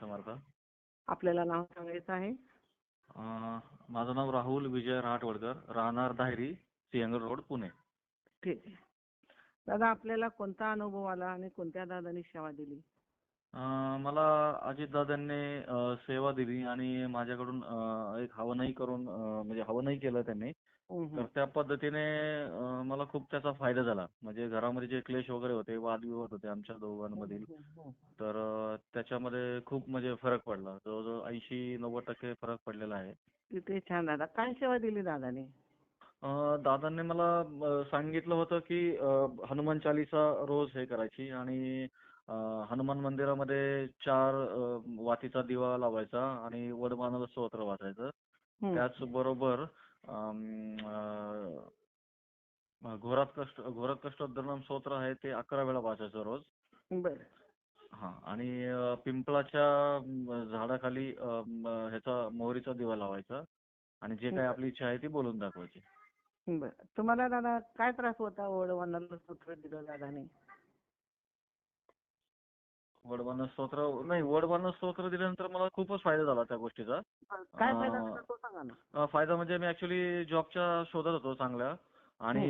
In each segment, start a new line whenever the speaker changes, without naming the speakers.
समर्थ?
आपल्याला नाव सांगायचं आहे.
माझं नाव राहुल विजय रहाटवडकर राहणार धायरी सिंहगड रोड पुणे.
ठीक आहे. दादा आपल्याला कोणता अनुभव आला आणि कोणत्या दादांनी सेवा दिली?
अं, मला अजितदादांनी अं, सेवा दिली आणि माझ्याकडून अं, एक हवनही करून अं, म्हणजे हवनही केलं त्यांनी. तर त्या पद्धतीने अं, मला खूप त्याचा फायदा झाला. म्हणजे घरामध्ये जे क्लेश वगैरे होते वादविवाद होते आमच्या दोघांमधील
हम्म.
तर अं, त्याच्यामध्ये खूप म्हणजे फरक पडला. जवळजवळ ऐंशी नव्वद टक्के फरक पडलेला आहे.
किती छान दादा. काय सेवा दिली दादाने?
अं, दादांनी मला अं, सांगितलं होतं की अं, हनुमान चालीसा रोज हे करायची आणि अं, हनुमान मंदिरामध्ये चार अं, वातीचा दिवा लावायचा आणि वडमानाला स्तोत्र वाचायचं.
हम्म.
त्याचबरोबर अं, अं, घोरात कष्ट घोरात कष्टोद्धरणम स्तोत्र आहे ते अकरा वेळा वाचायचं रोज.
बरं.
हा आणि अं, पिंपळाच्या झाडाखाली अं, ह्याचा मोहरीचा दिवा लावायचा आणि जे काही आपली इच्छा आहे ती बोलून दाखवायची.
बरं. तुम्हाला दादा काय त्रास होता वडवणाला सूत्र दिलं दादाने?
वडवान स्तोत्र नाही वडवान स्तोत्र दिल्यानंतर मला खूपच फायदा झाला त्या गोष्टीचा.
काय फायदा झाला तो सांगा ना.
अं, फायदा म्हणजे मी ऍक्च्युली जॉबच्या शोधात होतो चांगल्या. आणि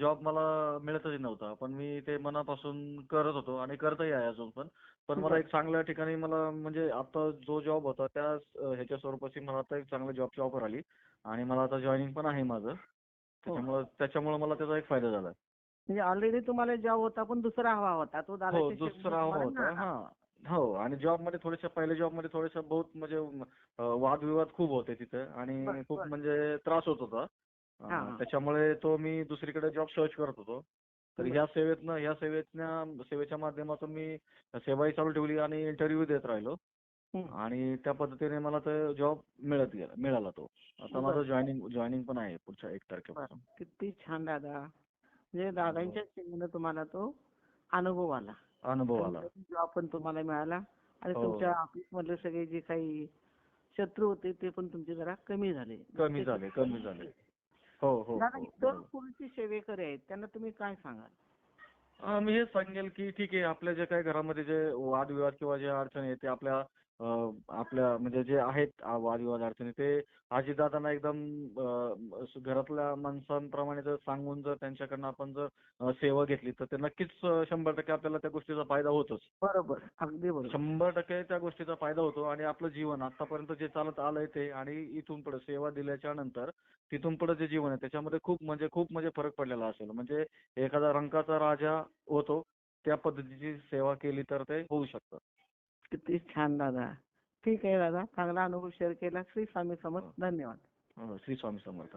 जॉब मला मिळतच नव्हता. पण मी ते मनापासून करत होतो आणि करतही आहे अजून पण. पण मला एक चांगल्या ठिकाणी मला म्हणजे आता जो जॉब होता त्या अं, ह्याच्या स्वरूपाची मला आता एक चांगल्या जॉबची ऑफर आली. आणि मला आता जॉईनिंग पण आहे माझं. त्याच्यामुळे त्याच्यामुळे मला त्याचा एक फायदा झाला
म्हणजे ऑलरेडी तुम्हाला जॉब होता पण दुसरा हवा होता तो
हो दुसरा हवा होता. हा हो आणि जॉबमध्ये थोडेसे पहिल्या जॉबमध्ये थोडेसे बहुत म्हणजे वादविवाद खूप होते तिथे आणि खूप. म्हणजे त्रास होत होता
हा, हा.
त्याच्यामुळे तो मी दुसरीकडे जॉब सर्च करत होतो तर. ह्या सेवेतनं ह्या सेवेतनं सेवेच्या माध्यमातून मी सेवाही चालू ठेवली आणि इंटरव्ह्यू देत राहिलो. आणि त्या पद्धतीने मला तो जॉब मिळत गेला मिळाला तो. आता माझं. जॉईनिंग जॉईनिंग पण आहे पुढच्या एक तारखेपासून.
किती छान दादा. म्हणजे दादांच्या सेवेने तुम्हाला तो अनुभव आला.
अनुभव आला.
जॉब पण तुम्हाला मिळाला. आणि
हो.
तुमच्या ऑफिस मधले सगळे जे काही शत्रू होते ते पण तुमचे जरा कमी झाले.
कमी झाले कमी झाले. हो हो
दादा
हो,
इतर. पुरुषी सेवेकरी आहेत? त्यांना तुम्ही काय सांगाल?
मी हेच सांगेल की ठीक आहे आपल्या जे काही घरामध्ये जे वादविवाद किंवा जे अडचणी आहेत ते आपल्या अं, आपल्या म्हणजे जे आहेत आ- वादविवाद अडचणी ते आजीदादांना एकदम अं, घरातल्या माणसांप्रमाणे जर सांगून जर त्यांच्याकडनं आपण जर अं, सेवा घेतली तर ते नक्कीच अं, शंभर टक्के आपल्याला त्या गोष्टीचा फायदा होतोच.
बरोबर अगदी बरोबर.
शंभर टक्के त्या गोष्टीचा फायदा होतो आणि आपलं जीवन आतापर्यंत जे चालत आलंय ते आणि इथून पुढे सेवा दिल्याच्या नंतर तिथून पुढे जे जीवन आहे त्याच्यामध्ये खूप म्हणजे खूप म्हणजे फरक पडलेला असेल. म्हणजे एखादा रंकाचा राजा होतो त्या पद्धतीची सेवा केली तर ते होऊ शकतं.
किती छान दादा. ठीक आहे दादा. चांगला अनुभव शेअर केला. श्री स्वामी समर्थ. धन्यवाद.
हो, श्री स्वामी समर्थ.